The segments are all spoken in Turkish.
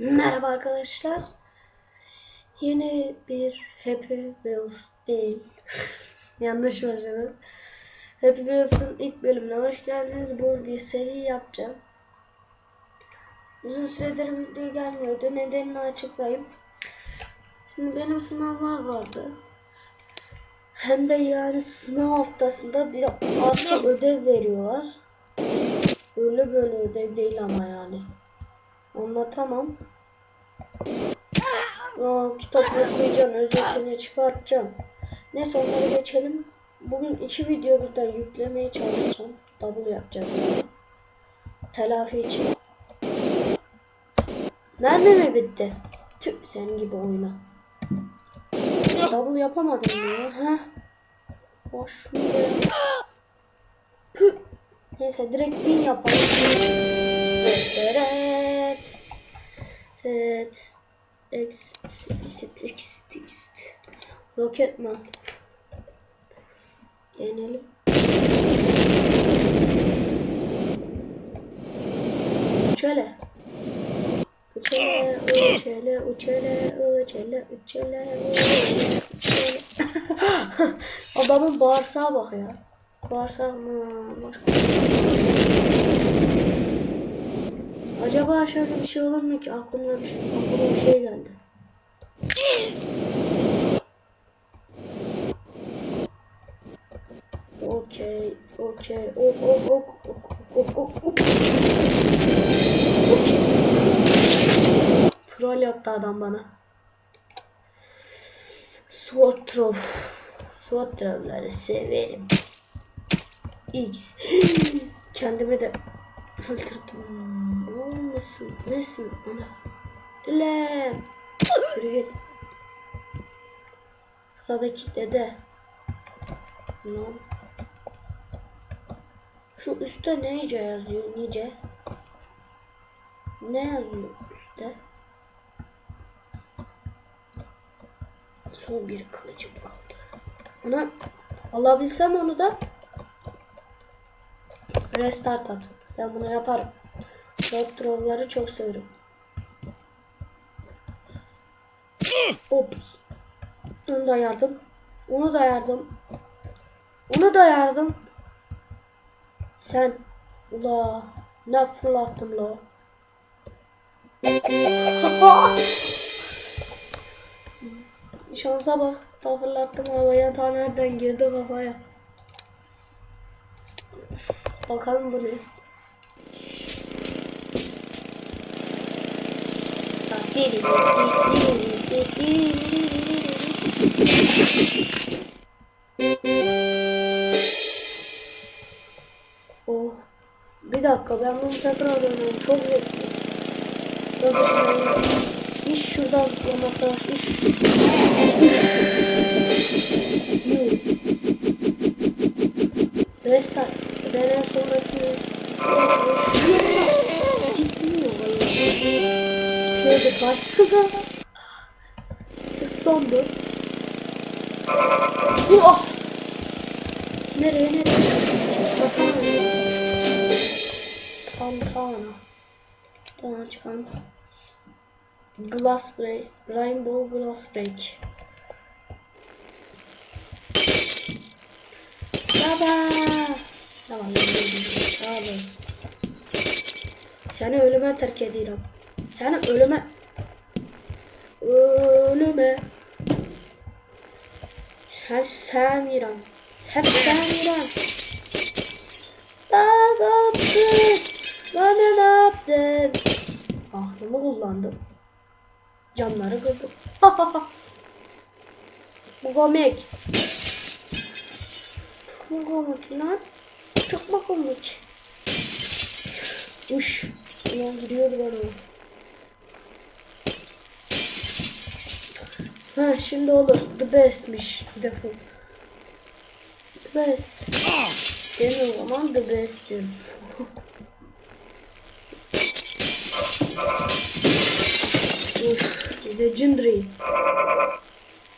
Merhaba arkadaşlar. Yeni bir Happy Wheels değil. Yanlış başladım. Happy Wheels'ın ilk bölümüne hoş geldiniz. Bu bir seri yapacağım. Uzun süredir video gelmiyordu. Nedenini açıklayayım. Şimdi benim sınavlar vardı. Hem de yani sınav haftasında bir artı ödev veriyorlar. Öyle böyle ödev değil ama yani. Anlatamam. Aa, kitap okuyacağım, özetini çıkartacağım. Neyse onları geçelim. Bugün iki video birden yüklemeye çalışacağım. Double yapacağım. Telafi için. Nerede mi bitti? Tüh senin gibi oyna. Double yapamadım ya. Heh. Boş mu. Neyse direkt bin yapalım. Evet. X, X, X, X. Rocketman. Deneyelim. Uçele. Uçele, uçele, uçele, uçele, uçele, uçele. Adamın bağırsağa bak ya. Bağırsak mı? Acaba şöyle bir şey olur mu ki aklıma bir şey, aklıma bir şey geldi. Okey, okey, ok, ok, ok, ok, ok, ok, ok. Troll yaptı adam bana. SWAT troll. SWAT trollleri severim. X. Kendimi de öldürdüm. Olmasın. Nesin? Ana. Lan. Yürü git. Sıradaki dede. Lan. Şu üstte nece yazıyor? Nice. Ne yazıyor üstte? Son bir kılıcım kaldı. Ona alabilsem onu da restart at. Ben bunu yaparım. Draw'ları çok severim. Ops. Onu da yardım. Onu da yardım. Onu da yardım. Sen. Ula. Ne fırlattım la. Şansa bak. Ta fırlattım havaya. Ta nereden girdi kafaya. Bakalım bu ne. Oh. Bir dakika ben bunu tekrar öğreniyorum. Çok zevkli. Bakın İş şuradan zıplamak var. İş. Şöyle başka Son bu. Oh! Nereye nereye? Bakalım. Tantana. Tantana çıkan. Glass Break. Rainbow Glass Break. Baba. Tamam. Tamam. Seni ölüme terk ediyorum. Seni ölüme ölüme sen sevmiyorum. Sen sevmiyorum. Ne yaptın? Bana ne yaptın? Aklımı kullandım. Camları kırdım. Bu komik. Çok komik lan? Çok komik? Uş. Ulan gidiyordu bana. Ha şimdi olur. The best'miş. Defol. The best. Ben o zaman the best diyorum. Uf, legendary.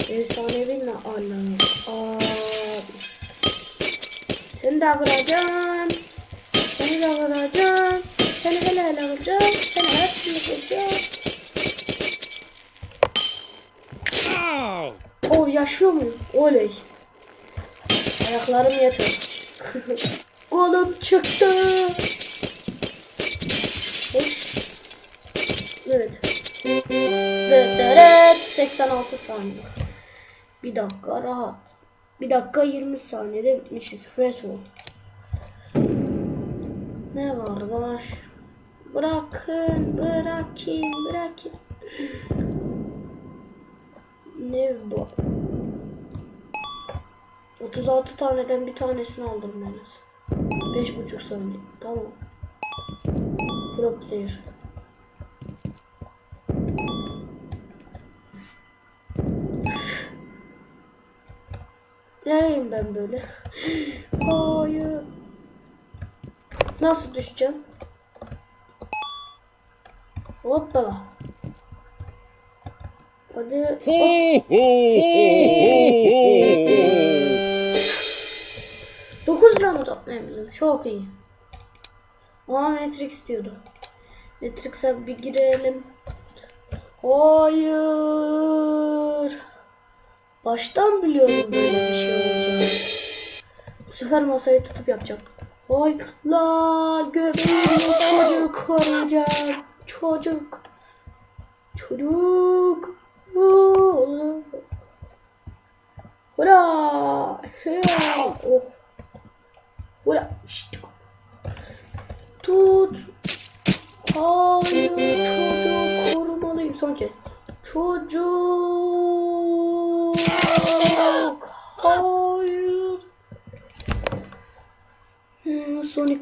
Efsanevi mi? Allah'ım. Aa. Seni de vuracağım. Seni de vuracağım. Seni hele vuracağım. Seni hepsini vuracağım. Yaşıyor muyum? Oley. Ayaklarım yatıyor. Kolum çıktı. Hoş. Evet. Dıdırıt. 86 saniye. Bir dakika rahat. Bir dakika 20 saniyede bitmişiz. Fresh ol. Ne var var? Bırakın, bırakın, bırakın. Ne bu? 36 taneden bir tanesini aldım ben. 5,5 saniye. Tamam. Pro player. Nereyim ben böyle? Hayır. Nasıl düşeceğim? Hoppala. Hadi. Hop. Ho, ho, ho, ho, ho. 9 lira mı toplayabildim? Çok iyi. Aa Matrix diyordu. Matrix'e bir girelim. Hayır. Baştan biliyordum böyle bir şey olacağını. Bu sefer masayı tutup yapacağım. Vay la göbeğimle çocuk arayacağım. Çocuk. Çocuk. Hula. Hula. Oh.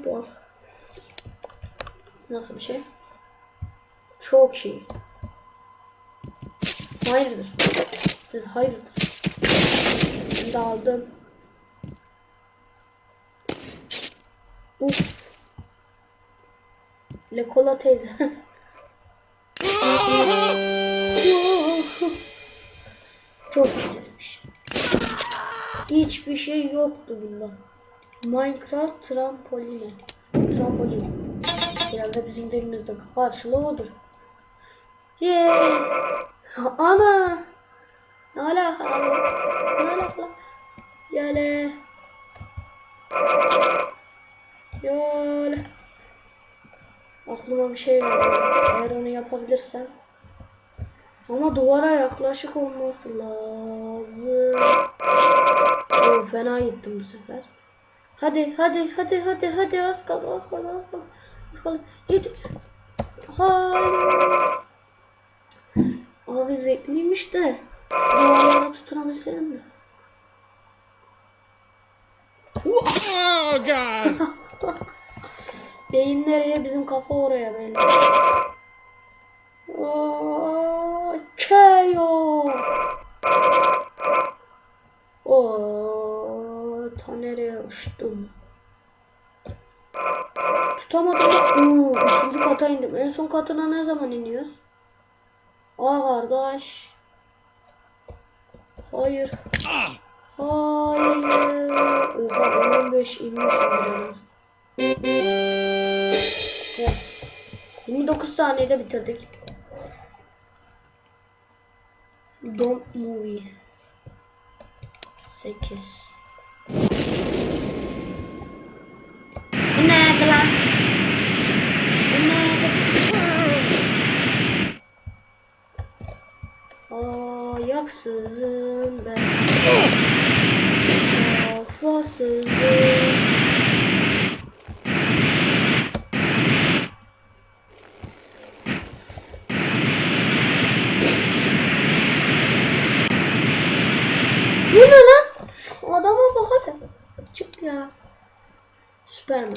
Ball. Nasıl bir şey? Çok iyi. Hayırdır? Siz hayırdır? Ben de aldım. Uf. Lekola teyze. Çok güzelmiş. Hiçbir şey yoktu bunda. Minecraft trampolini. Trampolin. Herhalde bizim dilimizde karşılığı odur. Yeee. Ana. Ne alaka? Ne alaka? Yale. Yale. Aklıma bir şey geldi. Eğer onu yapabilirsem. Ama duvara yaklaşık olması lazım. Oo, fena gittim bu sefer. Hadi hadi hadi hadi hadi az kaldı az kaldı az kaldı. Az kaldı. Git. Hayır. Abi zevkliymiş de. Şu duvarlara tutunabilseydim de. Oh, God. Beyin nereye? Bizim kafa oraya belli. Keyo. Oo, ta nereye uçtum? Tutamadım. Oo, üçüncü kata indim. En son katına ne zaman iniyoruz? Aa kardeş. Hayır. Hayır. Oha 15 inmiş en az. Evet. 29 saniyede bitirdik. Don't movie. 8. Bu nerede lan? Bu nerede? Ayaksızım ben. Kafasızım. Bu ne lan? Adama bak hadi. Çık ya. Süperman.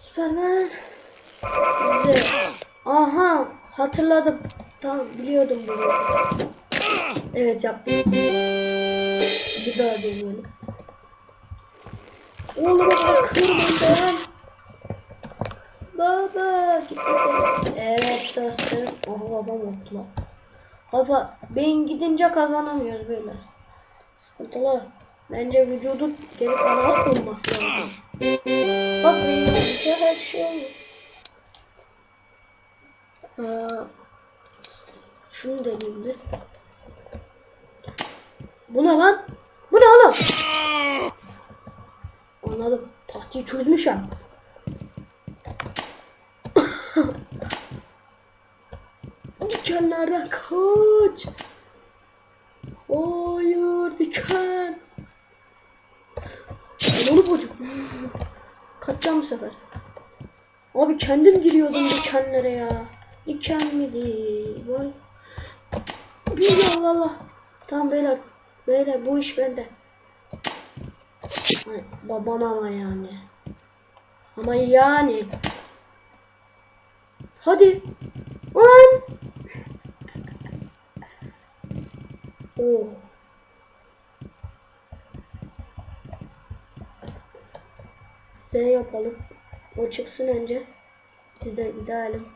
Süperman. Size. Aha hatırladım. Tamam biliyordum bunu. Evet yaptım. Bir daha deneyelim. Oğlum bakıyorum ben. Baba gitti. Evet dostum. Oha babam oldu lan. Kafa beyin gidince kazanamıyoruz beyler. Sıkıntılı. Bence vücudun geri kanal olması lazım. Bak gidince her şey olur. Ee, şunu deneyeyim bir. Bu ne lan? Bu ne oğlum? Anladım. Tahtayı çözmüşüm. Dikenlerden kaç. Hayır diken. Onu bocuk. Kaçacağım bu sefer. Abi kendim giriyordum dikenlere ya. Diken miydi? Vay. Allah Allah. Tamam beyler. Beyler bu iş bende. Ay, babam ama yani. Ama yani. Hadi. Ulan. Oo. Z yapalım. O çıksın önce. Biz de gidelim.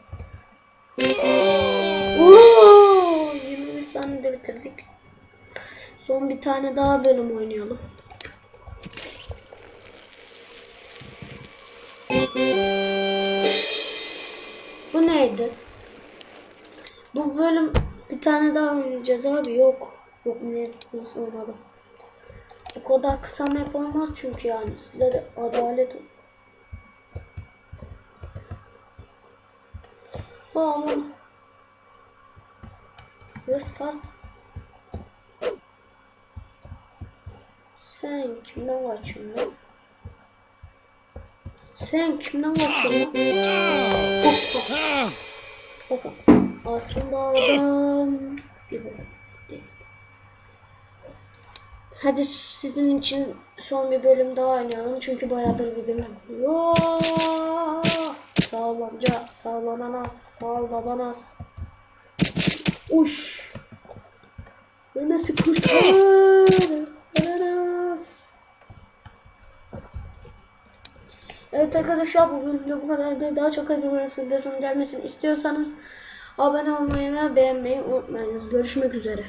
21 saniyede bitirdik. Son bir tane daha bölüm oynayalım. Bu neydi? Bu bölüm bir tane daha oynayacağız abi. Yok. Yok ne nasıl oynadım? O kadar kısa map olmaz çünkü yani. Size de adalet Aman. Restart. Sen kimden kaçıyorsun? Sen kimden kaçıyorsun? Bakın. Aslında adam bir. Hadi sizin için son bir bölüm daha oynayalım çünkü bayağıdır video yapmıyor. Sağ ol amca, sağ. Uş. Beni sıkıştır. Ananas. Evet arkadaşlar bu bölümde bu kadar. Daha çok videoların gelmesini istiyorsanız abone olmayı ve beğenmeyi unutmayınız. Görüşmek üzere.